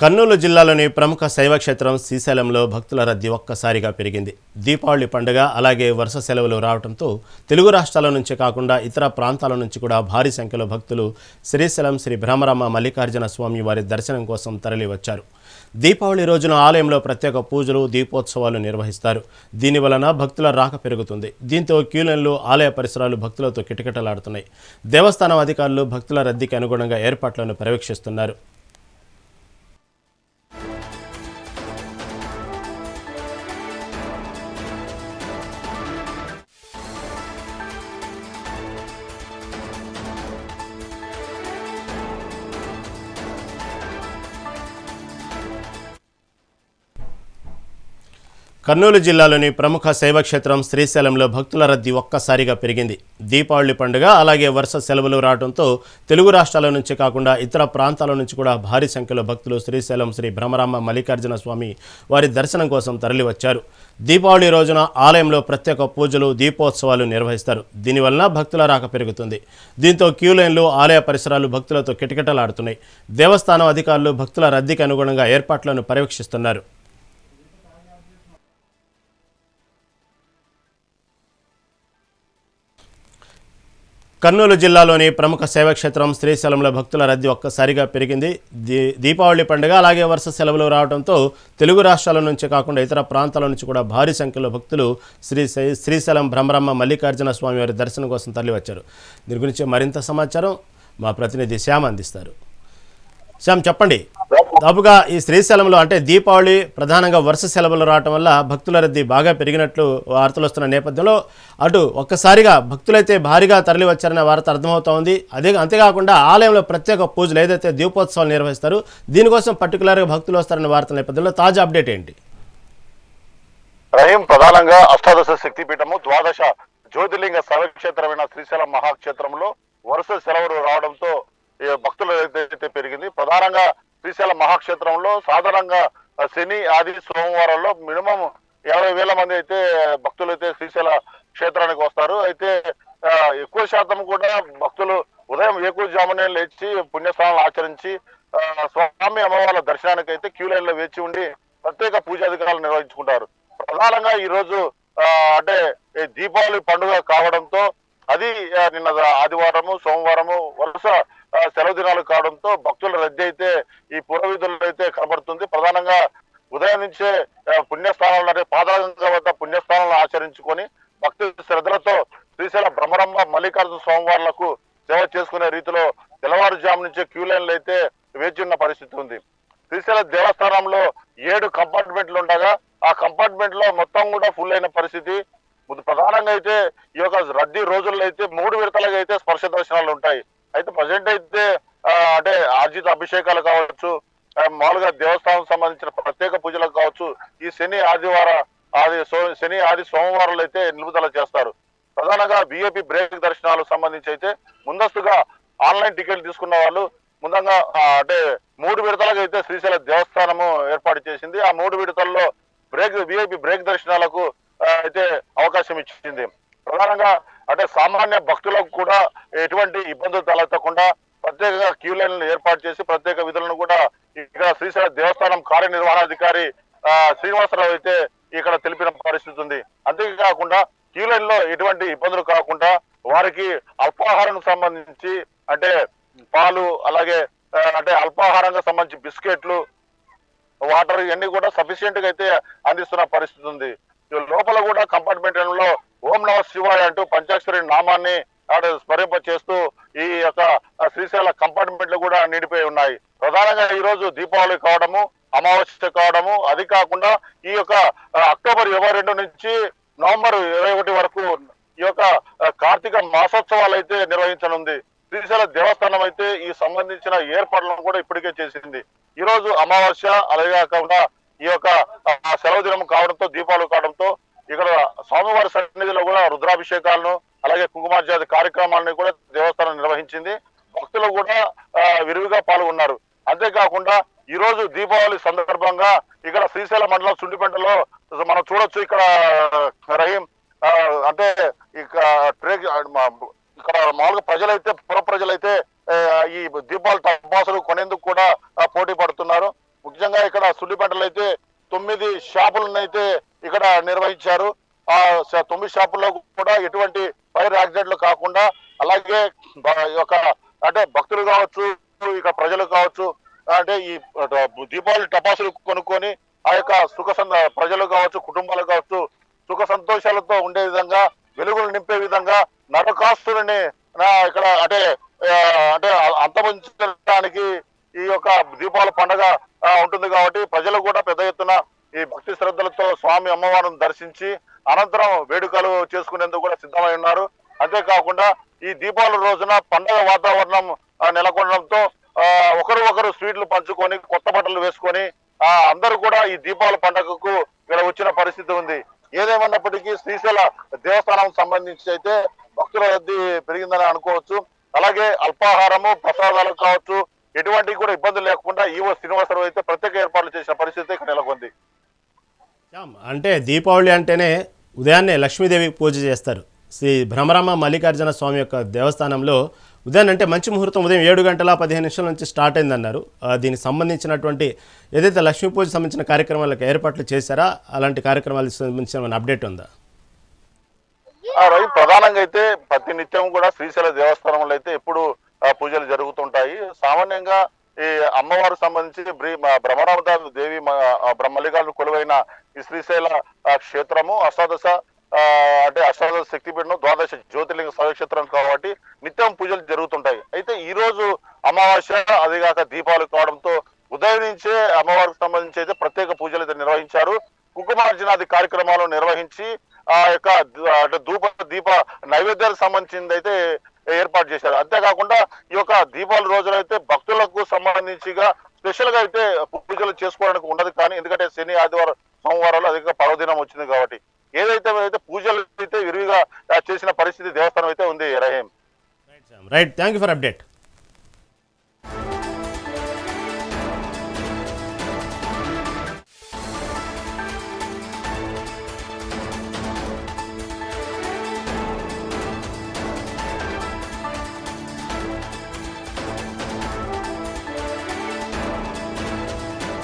కర్నూలు జిల్లాలోని ప్రముఖ శైవ క్షేత్రం శ్రీశైలంలో భక్తుల రద్దీ ఒక్కసారిగా పెరిగింది. దీపావళి పండుగ అలాగే వరుస సెలవులు రావడంతో తెలుగు రాష్ట్రాల నుంచి కాకుండా ఇతర ప్రాంతాల నుంచి కూడా భారీ సంఖ్యలో భక్తులు శ్రీశైలం శ్రీ భ్రమరామ మల్లికార్జున స్వామి వారి దర్శనం కోసం తరలివచ్చారు. దీపావళి రోజున ఆలయంలో ప్రత్యేక పూజలు దీపోత్సవాలు నిర్వహిస్తారు. దీని వలన భక్తుల రాక పెరుగుతుంది. దీంతో క్యూలైన్లు ఆలయ పరిసరాలు భక్తులతో కిటకిటలాడుతున్నాయి. దేవస్థానం అధికారులు భక్తుల రద్దీకి అనుగుణంగా ఏర్పాట్లను పర్యవేక్షిస్తున్నారు. కర్నూలు జిల్లాలోని ప్రముఖ శైవక్షేత్రం శ్రీశైలంలో భక్తుల రద్దీ ఒక్కసారిగా పెరిగింది. దీపావళి పండుగ అలాగే వరుస సెలవులు రావడంతో తెలుగు రాష్ట్రాల నుంచి కాకుండా ఇతర ప్రాంతాల నుంచి కూడా భారీ సంఖ్యలో భక్తులు శ్రీశైలం శ్రీ భ్రమరామ మల్లికార్జున స్వామి వారి దర్శనం కోసం తరలివచ్చారు. దీపావళి రోజున ఆలయంలో ప్రత్యేక పూజలు దీపోత్సవాలు నిర్వహిస్తారు. దీనివలన భక్తుల రాక పెరుగుతుంది. దీంతో క్యూ లైన్లు ఆలయ పరిసరాలు భక్తులతో కిటకిటలాడుతున్నాయి. దేవస్థానం అధికారులు భక్తుల రద్దీకి అనుగుణంగా ఏర్పాట్లను పర్యవేక్షిస్తున్నారు. కర్నూలు జిల్లాలోని ప్రముఖ సేవాక్షేత్రం శ్రీశైలంలో భక్తుల రద్దీ ఒక్కసారిగా పెరిగింది. దీ దీపావళి పండుగ అలాగే వరుస సెలవులు రావడంతో తెలుగు రాష్ట్రాల నుంచి కాకుండా ఇతర ప్రాంతాల నుంచి కూడా భారీ సంఖ్యలో భక్తులు శ్రీ శ్రీశైలం భ్రమరమ్మ మల్లికార్జున స్వామి వారి దర్శనం కోసం తరలివచ్చారు. దీని గురించి మరింత సమాచారం మా ప్రతినిధి శ్యామ్ అందిస్తారు. శ్యామ్ చెప్పండి. దాపుగా ఈ శ్రీశైలంలో అంటే దీపావళి ప్రధానంగా వరుస సెలవులు రావటం వల్ల భక్తుల రద్దీ బాగా పెరిగినట్లు వార్తలు వస్తున్న నేపథ్యంలో అటు ఒక్కసారిగా భక్తులైతే భారీగా తరలి వచ్చారనే వార్త అర్థమవుతోంది అదే అంతేకాకుండా ఆలయంలో ప్రత్యేక పూజలు ఏదైతే దీపోత్సవాలు నిర్వహిస్తారు దీనికోసం పర్టికులర్గా భక్తులు వస్తారనే వార్త నేపథ్యంలో తాజా అప్డేట్ ఏంటి? రహీం ప్రధానంగా అష్టాదశ శక్తిపీఠము ద్వాదశ జ్యోతిర్లింగ సర్వక్షేత్రమైన శ్రీశైలం మహాక్షేత్రంలో వరుస సెలవులు రావడంతో భక్తుల పెరిగింది ప్రధానంగా శ్రీశైల మహాక్షేత్రంలో సాధారణంగా శని ఆది సోమవారంలో మినిమం యాభై వేల మంది అయితే భక్తులు అయితే శ్రీశైల క్షేత్రానికి వస్తారు. అయితే ఎక్కువ శాతం కూడా భక్తులు ఉదయం ఏకూజామునే లేచి పుణ్యస్నానాలు ఆచరించి స్వామి అమ్మవార్ల దర్శనానికి అయితే క్యూ లైన్లో వేచి ఉండి ప్రత్యేక పూజాధికారాలు నిర్వహించుకుంటారు. ప్రధానంగా ఈ రోజు ఆ, అంటే ఈ దీపావళి పండుగ కావడంతో అది నిన్న ఆదివారము సోమవారము వరుస సెలవు దినాలు కావడంతో భక్తుల ఈ పురవీధుల్లో అయితే కనబడుతుంది. ప్రధానంగా ఉదయం నుంచే పుణ్యస్థానంలో అంటే పాదరంగ వద్ద పుణ్యస్థానాలను ఆచరించుకొని భక్తి శ్రద్ధలతో శ్రీశైల బ్రహ్మరమ్మ మల్లికార్జున స్వామివార్లకు సేవ చేసుకునే రీతిలో తెల్లవారుజాము నుంచే క్యూ లైన్లు అయితే వేచి ఉన్న పరిస్థితి ఉంది. శ్రీశైల దేవస్థానంలో ఏడు కంపార్ట్మెంట్లు ఉండగా ఆ కంపార్ట్మెంట్లో మొత్తం కూడా ఫుల్ అయిన పరిస్థితి. ప్రధానంగా అయితే ఈ యొక్క రద్దీ రోజుల్లో అయితే మూడు విడతలుగా అయితే స్పర్శ దర్శనాలు ఉంటాయి. అయితే ప్రజెంట్ అయితే అంటే ఆర్జిత అభిషేకాలు కావచ్చు మామూలుగా దేవస్థానం సంబంధించిన ప్రత్యేక పూజలకు కావచ్చు ఈ శని ఆదివార ఆది సో- శని ఆది సోమవారాలు అయితే నిలుపుదల చేస్తారు. ప్రధానంగా విఐపి బ్రేక్ దర్శనాలకు సంబంధించి అయితే ముందస్తుగా ఆన్లైన్ టికెట్ తీసుకున్న వాళ్ళు ముందంగా అంటే మూడు విడతలకు అయితే శ్రీశైల దేవస్థానము ఏర్పాటు చేసింది. ఆ మూడు విడతల్లో బ్రేక్ విఐపి బ్రేక్ దర్శనాలకు అయితే అవకాశం ఇచ్చింది. ప్రధానంగా అంటే సామాన్య భక్తులకు కూడా ఎటువంటి ఇబ్బందులు తలెత్తకుండా ప్రత్యేకంగా క్యూ లైన్లను ఏర్పాటు చేసి ప్రత్యేక విధులను కూడా ఇక్కడ శ్రీశైల దేవస్థానం కార్యనిర్వహణాధికారి శ్రీనివాసరావు అయితే ఇక్కడ తెలిపిన పరిస్థితి ఉంది. అంతేకాకుండా క్యూ లైన్లో ఎటువంటి ఇబ్బందులు కాకుండా వారికి అల్పాహారం సంబంధించి అంటే పాలు అలాగే అంటే అల్పాహారంగా సంబంధించి బిస్కెట్లు వాటర్ ఇవన్నీ కూడా సఫిషియెంట్గా అయితే అందిస్తున్న పరిస్థితి ఉంది. లోపల కూడా కంపార్ట్మెంట్లో ఓం నమ శివాయ అంటూ పంచాక్షరి నామాన్ని ఆడ స్మరింప చేస్తూ ఈ యొక్క శ్రీశైల కంపార్ట్మెంట్లు కూడా నిండిపోయి ఉన్నాయి. ప్రధానంగా ఈరోజు దీపావళి కావడము అమావాస్య కావడము అది కాకుండా ఈ యొక్క అక్టోబర్ ఇరవై రెండు నుంచి నవంబర్ ఇరవై ఒకటి వరకు ఈ యొక్క కార్తీక మాసోత్సవాలు అయితే నిర్వహించనుంది. శ్రీశైల దేవస్థానం అయితే ఈ సంబంధించిన ఏర్పాట్లను కూడా ఇప్పటికే చేసింది. ఈ రోజు అమావాస్య అలాగే కాకుండా ఈ యొక్క సెలవు దినం కావడంతో దీపాలు కావడంతో ఇక్కడ స్వామివారి సన్నిధిలో కూడా రుద్రాభిషేకాలను అలాగే కార్యక్రమాలను కూడా దేవస్థానం నిర్వహించింది. భక్తులు కూడా విరివిగా పాల్గొన్నారు. అంతేకాకుండా ఈ రోజు దీపావళి సందర్భంగా ఇక్కడ శ్రీశైల మండలం సుండిపెంటలో మనం చూడొచ్చు ఇక్కడ రహీం అంటే ఇక్కడ ట్రేక్ ఇక్కడ మామూలుగా ప్రజలైతే పుర ప్రజలైతే ఈ దీపాలు టపాసులు కొనేందుకు కూడా పోటీ పడుతున్నారు. ముఖ్యంగా ఇక్కడ సుల్లిపేటలో అయితే తొమ్మిది షాపులను అయితే ఇక్కడ నిర్వహించారు. ఆ తొమ్మిది షాపుల్లో కూడా ఎటువంటి ఫైర్ యాక్సిడెంట్లు కాకుండా అలాగే ఈ యొక్క అంటే భక్తులు కావచ్చు ఇక ప్రజలు కావచ్చు అంటే ఈ దీపావళి టపాసులు కొనుక్కొని ఆ యొక్క సుఖ ప్రజలు కావచ్చు కుటుంబాలు కావచ్చు సుఖ సంతోషాలతో ఉండే విధంగా వెలుగులు నింపే విధంగా నరకాస్తుని ఇక్కడ అంటే ఆ, అంటే అంతమంచడానికి ఈ యొక్క దీపావళి పండగ ఆ, ఉంటుంది కాబట్టి ప్రజలు కూడా పెద్ద ఎత్తున ఈ భక్తి శ్రద్ధలతో స్వామి అమ్మవారిని దర్శించి అనంతరం వేడుకలు చేసుకునేందుకు కూడా సిద్ధమై ఉన్నారు. అంతేకాకుండా ఈ దీపావళి రోజున పండగ వాతావరణం నెలకొనడంతో ఒకరు ఒకరు స్వీట్లు పంచుకొని కొత్త బట్టలు వేసుకొని అందరూ కూడా ఈ దీపావళి పండగకు ఇక్కడ వచ్చిన పరిస్థితి ఉంది. ఏదేమన్నప్పటికీ శ్రీశైల దేవస్థానం సంబంధించి అయితే భక్తుల రద్దీ పెరిగిందని అనుకోవచ్చు. అలాగే అల్పాహారము ప్రసాదాలు కావచ్చు ఎటువంటి కూడా ఇబ్బందులు లేకుండా ఈవో శ్రీనివాసరావు అయితే ప్రత్యేక ఏర్పాట్లు చేసిన పరిస్థితి ఇక్కడ నెలకొంది. అంటే దీపావళి అంటేనే ఉదయాన్నే లక్ష్మీదేవి పూజ చేస్తారు. శ్రీ భ్రమరామ మల్లికార్జున స్వామి యొక్క దేవస్థానంలో ఉదయాన్నే అంటే మంచి ముహూర్తం ఉదయం ఏడు గంటల పదిహేను నిమిషాల నుంచి స్టార్ట్ అయిందన్నారు. దీనికి సంబంధించినటువంటి ఏదైతే లక్ష్మీ పూజ సంబంధించిన కార్యక్రమాలకు ఏర్పాట్లు చేశారా? అలాంటి కార్యక్రమాలకు సంబంధించిన ఏమైనా అప్డేట్ ఉందా? ఆ రవి ప్రధానంగా అయితే ప్రతి నిత్యం కూడా శ్రీశైల దేవస్థానంలో అయితే ఎప్పుడు పూజలు జరుగుతుంటాయి. సామాన్యంగా ఈ అమ్మవారు సంబంధించి బ్రీ మ- దేవి మ- కొలువైన ఈ శ్రీశైల క్షేత్రము అష్టాదశ ఆ, అంటే అష్టాదశ శక్తిపీఠం ద్వాదశ జ్యోతిర్లింగ సవక్షేత్రం కాబట్టి నిత్యం పూజలు జరుగుతుంటాయి. అయితే ఈ రోజు అమావాస్య అదిగాక దీపాలు కావడంతో ఉదయం నుంచే అమ్మవారికి సంబంధించి అయితే ప్రత్యేక పూజలు అయితే నిర్వహించారు. కుంకుమార్జునాది కార్యక్రమాలు నిర్వహించి ఆ యొక్క అంటే ధూప దీప నైవేద్యాలకు సంబంధించింది అయితే ఏర్పాటు చేశారు. అంతేకాకుండా ఈ యొక్క దీపావళి రోజున అయితే భక్తులకు సంబంధించిగా స్పెషల్గా అయితే పూజలు చేసుకోవడానికి ఉండదు కానీ ఎందుకంటే శని ఆదివారం సోమవారాలు అధిక పర్వదినం వచ్చింది కాబట్టి. ఏదైతే అయితే పూజలు అయితే విరివిగా చేసిన పరిస్థితి దేవస్థానం అయితే ఉంది Rahim. Right thank you for update